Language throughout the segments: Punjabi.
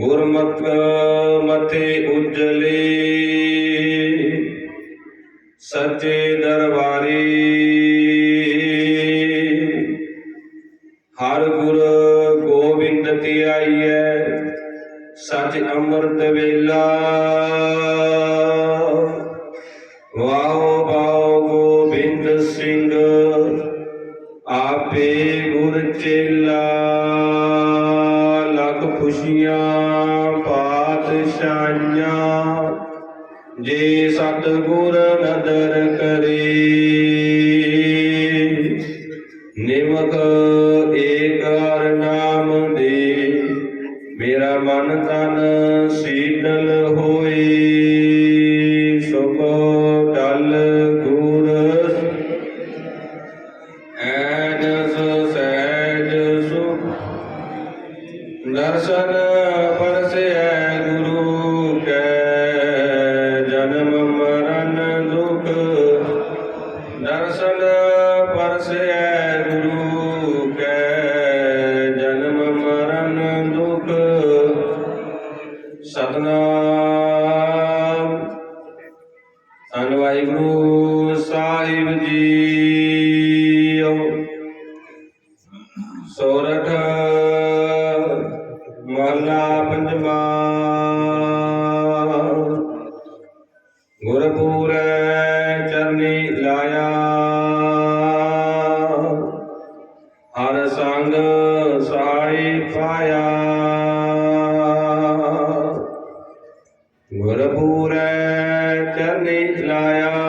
ਗੁਰਮਤਿ ਮਤੇ ਉਜਲੇ ਸੱਚੇ ਦਰਬਾਰੀ। ਹਰ ਗੁਰ ਗੋਬਿੰਦ ਧਿਆਈਐ ਸੱਚ ਅੰਮ੍ਰਿਤ ਵੇਲਾ। ਵਾਹ ਖੁਸ਼ੀਆਂ ਪਾਤਸ਼ਾਹੀਆਂ, ਜੇ ਸਤਿਗੁਰ ਨਦਰ ਕਰੇ। ਨਿਮਕ ਏਕਾਰ ਨਾਮ ਦੇ, ਮੇਰਾ ਮਨ ਤਨ ਸੀਤਲ ਹੋਏ। ਦਰਸ਼ਨ ਪਰਸੈ ਗੁਰੂ ਕੈ, ਜਨਮ ਮਰਨ ਦੁਖ। ਦਰਸ਼ਨ ਪਰਸੈ ਗੁਰੂ ਕੈ, ਜਨਮ ਮਰਨ ਦੁਖ। ਸਤਨਾਮ। ਧੰਨ ਵਾਹਿਗੁਰੂ ਸਾਹਿਬ ਜੀ ਸੋਰਠ ਮਹਲਾ ਪੰਜਵਾ ਗੁਰਪੂਰੈ ਚਰਨੀ ਲਾਇਆ ਹਰ ਸੰਗ ਸਹਾਈ ਪਾਇਆ ਗੁਰਪੂਰੈ ਚਰਨੀ ਲਾਇਆ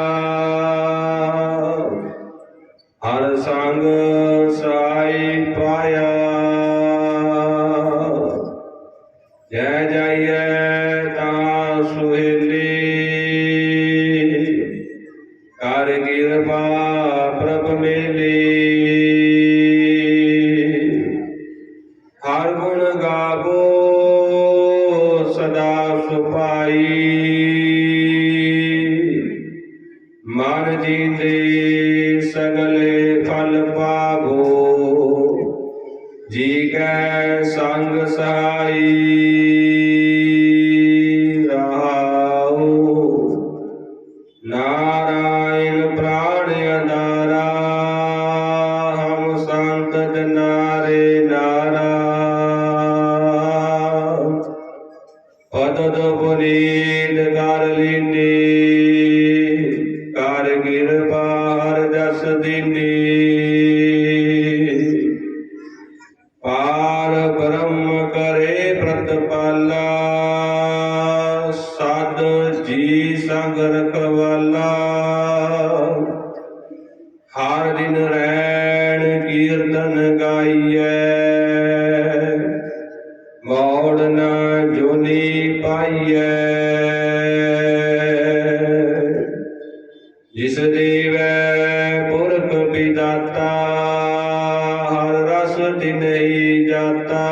ਕਰ ਕਿਰਪਾ ਪ੍ਰਭ ਮੇਲੇ। ਹਰ ਗੁਣ ਗਾਵੋ ਸਦਾ ਸੁਪਾਈ। ਮਨ ਜੀਤੇ ਸਗਲੇ ਪਤਦ ਪੁਨੀਤ ਕਰ ਲੀਨੀ ਕਰ ਕਿਰਪਾ ਹਰ ਜਸ ਦੀਨੀ ਪਾਰ ਬ੍ਰਹਮ ਕਰੇ ਪ੍ਰਤਪਾਲਾ, ਸਦ ਜੀ ਸੰਗ ਰਖਵਾਲਾ। ਹਰ ਦਿਨ ਜਿਸ ਦੇਵੈ ਪੁਰਖ ਵਿਦਾਤਾ ਹਰ ਰਸ ਦਿਨਹੀ ਜਾਤਾ।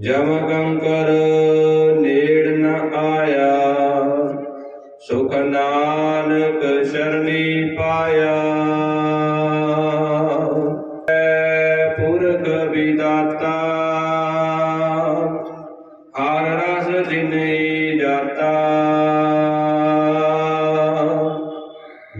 ਜਮ ਕੰਕਰ ਨੇੜ ਨ ਆਇਆ, ਸੁਖ ਨਾਨਕ ਸ਼ਰਣੀ ਪਾਇਆ।